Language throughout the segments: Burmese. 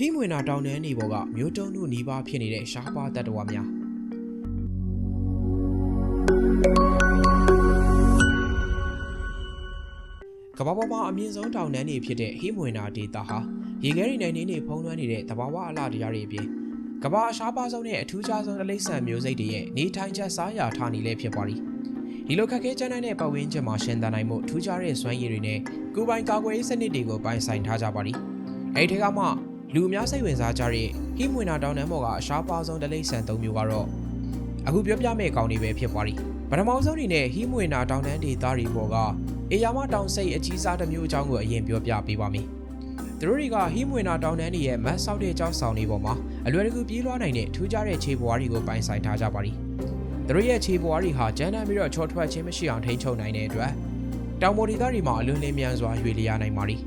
ဟိမွေနာတောင်တန်းနေပေါ်ကမျိုးတုံးတို့နီးပါးဖြစ်နေတဲ့ရှားပါတတ္တဝါများကမ္ဘာပေါ်မှာအမြင့်ဆုံးတောင်တန်းတွေဖြစ်တဲ့ဟိမွေနာဒေတာဟာရေခဲတွေနဲ့နင်းနေဖုံးလွှမ်းနေတဲ့သဘာဝအလှတရားတွေအပြင်ကမ္ဘာအရှားပါဆုံးနဲ့အထူးခြားဆုံးတိရစ္ဆာန်မျိုးစိတ်တွေရဲ့နေထိုင်ချက်စားရာဌာနေလည်းဖြစ်ပါသည်ဒီလိုခက်ခဲကြမ်းတမ်းတဲ့ပတ်ဝန်းကျင်မှာရှင်သန်နိုင်မှုထူးခြားတဲ့စွမ်းရည်တွေနဲ့ကိုယ်ပိုင်ကာကွယ်ရေးစနစ်တွေကိုပိုင်ဆိုင်ထားကြပါသည်အဲဒီထဲကမှ လူအများစိတ်ဝင်စားကြတဲ့ဟိမွေနာတောင်တန်းပေါ်ကအရှားပါဆုံးတလိမ့်ဆန်၃မျိုးကတော့အခုပြောပြမယ့်အကောင်တွေပဲဖြစ်သွားပြီပထမဆုံးအနေနဲ့ဟိမွေနာတောင်တန်းဒေသတွေပေါ်ကအေယာမတောင်စိတ်အကြီးစားတစ်မျိုးအကြောင်းကိုအရင်ပြောပြပေးပါမယ်သူတို့တွေကဟိမွေနာတောင်တန်းတွေရဲ့မတ်ဆောက်တဲ့ကြောက်ဆောင်တွေပေါ်မှာအလွယ်တကူပြေးလွှားနိုင်တဲ့ထူးခြားတဲ့ခြေပွားတွေကိုပိုင်ဆိုင်ထားကြပါသည်သူတို့ရဲ့ခြေပွားတွေဟာကျန်းတမ်းပြီးတော့ချောထွက်ခြင်းမရှိအောင်ထိန်းချုပ်နိုင်တဲ့အတွက်တောင်ပေါ်ဒေသတွေမှာအလွန်လင်းမြန်စွာရွေလျားနိုင်ပါသည်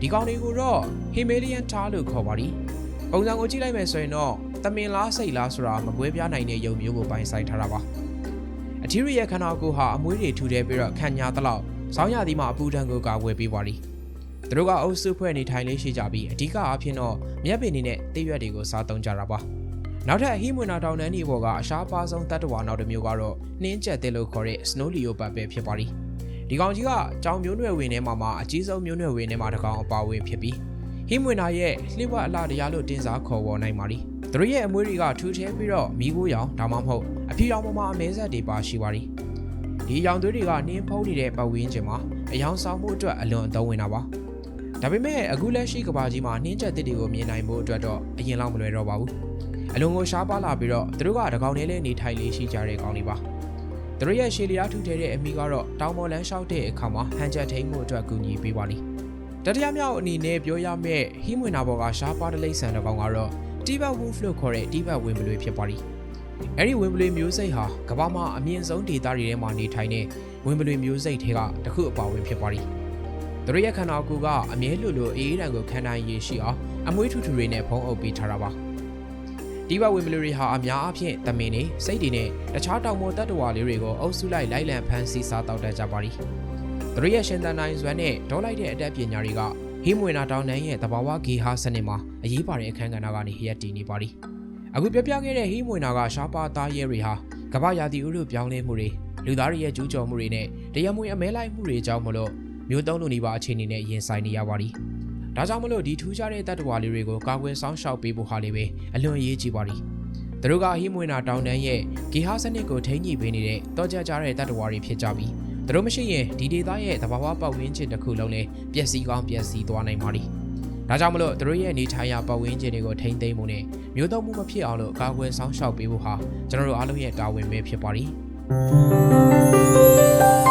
ဒီကောင်တွေကိုတော့ Himalayan tar လို့ခေါ်ပါသည်။ပုံစံကိုကြည့်လိုက်မယ်ဆိုရင်တော့တမင်လားစိတ်လားဆိုတာမကွဲပြားနိုင်တဲ့ယုံမျိုးကိုပိုင်ဆိုင်ထားတာပါ။အထီးရရဲ့ခန္ဓာကိုယ်ဟာအမွှေးတွေထူထဲပြီးတော့ခံညာတလောက်ဆောင်းရသည်မှာအပူဒဏ်ကိုကာကွယ်ပေးပါသည်။သူတို့ကအုပ်စုဖွဲ့နေထိုင်လေးရှိကြပြီးအဓိကအားဖြင့်တော့မြက်ပင်တွေနဲ့တိရွက်တွေကိုစားသုံးကြတာပါ။နောက်ထပ်ဟိမွေနာတောင်တန်းဒီဘောကအရှားပါဆုံးတတ္တဝါနောက်တစ်မျိုးကတော့နှင်းကျက်တဲ့လို့ခေါ်တဲ့ snow leopard ပဲဖြစ်ပါသည်။ ဒီကောင်ကြီးကကြောင်မျိုးနွယ်ဝင်ထဲမှာမှအကြီးဆုံးမျိုးနွယ်ဝင်ထဲမှာတစ်ကောင်အပါဝင်ဖြစ်ပြီးဟိမွေနာရဲ့လှိဝအလားတရားလို့တင်စားခေါ်ပေါ်နိုင်ပါသည်။သူတို့ရဲ့အမွေးတွေကထူထဲပြီးတော့မိခိုးရောင်ဒါမှမဟုတ်အဖြူရောင်ပေါ်မှာအမဲဆက်တွေပါရှိပါသည်။ဒီရောင်သွေးတွေကနှင်းဖုံးနေတဲ့ပတ်ဝန်းကျင်မှာအယောင်ဆောင်မှုအတွက်အလွန်အသုံးဝင်တာပါ။ဒါပေမဲ့အခုလက်ရှိကဘာကြီးမှာနှင်းချက်တစ်တွေကိုမြင်နိုင်ဖို့အတွက်တော့အရင်လောက်မလွယ်တော့ပါဘူး။အလွန်ကိုရှားပါလာပြီးတော့သူတို့ကတကောင်လေးလေးနေထိုင်လေးရှိကြတဲ့ကောင်တွေပါ။ သူတို့ရဲ့ရှေလျားထူထဲတဲ့အမိကတော့တောင်ပေါ်လန်းလျှောက်တဲ့အခါမှာဟန်ချက်ထိန်မှုအတွက်ကူညီပေးပါလိတတိယမြောက်အနေနဲ့ပြောရမယ့်ဟိမွေနာဘော်ကရှားပါတလိမ့်ဆန်တစ်ကောင်ကတော့တီဘတ်ဝူဖ်လို့ခေါ်တဲ့တီဘတ်ဝင်ပလွေဖြစ်ပါလိအဲ့ဒီဝင်ပလွေမျိုးစိတ်ဟာကမ္ဘာမှာအမြင့်ဆုံးဒေသတွေထဲမှာနေထိုင်တဲ့ဝင်ပလွေမျိုးစိတ်တွေကတစ်ခုအပါဝင်ဖြစ်ပါလိသူတို့ရဲ့ခန္ဓာကိုယ်ကအမြဲလိုလိုအေးအေးတန်ကိုခံနိုင်ရရှိအောင်အမွှေးထူထူတွေနဲ့ဖုံးအုပ်ပေးထားတာပါ ဒီဘဝင်မလူတွေဟာအများအပြားတမင်နေစိတ်တွေနဲ့တခြားတောင်ပေါ်တပ်တော်လေးတွေကိုအုပ်စုလိုက်လိုက်လံဖမ်းဆီးစားတောက်တတ်ကြပါသည်။သူတို့ရဲ့ရှင်သန်နိုင်စွမ်းနဲ့ဒေါ်လိုက်တဲ့အတတ်ပညာတွေကဟိမွေနာတောင်တန်းရဲ့တဘာဝဂေဟာစနစ်မှာအရေးပါတဲ့အခန်းကဏ္ဍကနေရပ်တည်နေပါသည်။အခုပြပြခဲ့တဲ့ဟိမွေနာကရှားပါသားရဲတွေဟာကမ္ဘာရာသီဥတုပြောင်းလဲမှုတွေလူသားတွေရဲ့ကျူးကျော်မှုတွေနဲ့တရားမဝင်အမဲလိုက်မှုတွေကြောင့်မလို့မျိုးတုံးလူနေပါအခြေအနေနဲ့ရင်ဆိုင်နေရပါသည်။ ဒါကြောင့်မလို့ဒီထူးခြားတဲ့တတ္တဝါလေးတွေကိုကာကွယ်ဆောင်ရှောက်ပေးဖို့ဟာလေးပဲအလွန်အရေးကြီးပါသည်။သူတို့ကဟိမွေနာတောင်တန်းရဲ့ဂေဟာစနစ်ကိုထိန်းညှိပေးနေတဲ့တောကြကြတဲ့တတ္တဝါတွေဖြစ်ကြပြီးသူတို့မရှိရင်ဒီဒေသရဲ့သဘာဝပတ်ဝန်းကျင်တစ်ခုလုံးလည်းပျက်စီးကောင်းပျက်စီးသွားနိုင်ပါသည်။ဒါကြောင့်မလို့သူတို့ရဲ့နေထိုင်ရာပတ်ဝန်းကျင်တွေကိုထိန်းသိမ်းမှုနဲ့မျိုးတုံးမှုမဖြစ်အောင်လို့ကာကွယ်ဆောင်ရှောက်ပေးဖို့ဟာကျွန်တော်တို့အားလုံးရဲ့တာဝန်ပဲဖြစ်ပါသည်။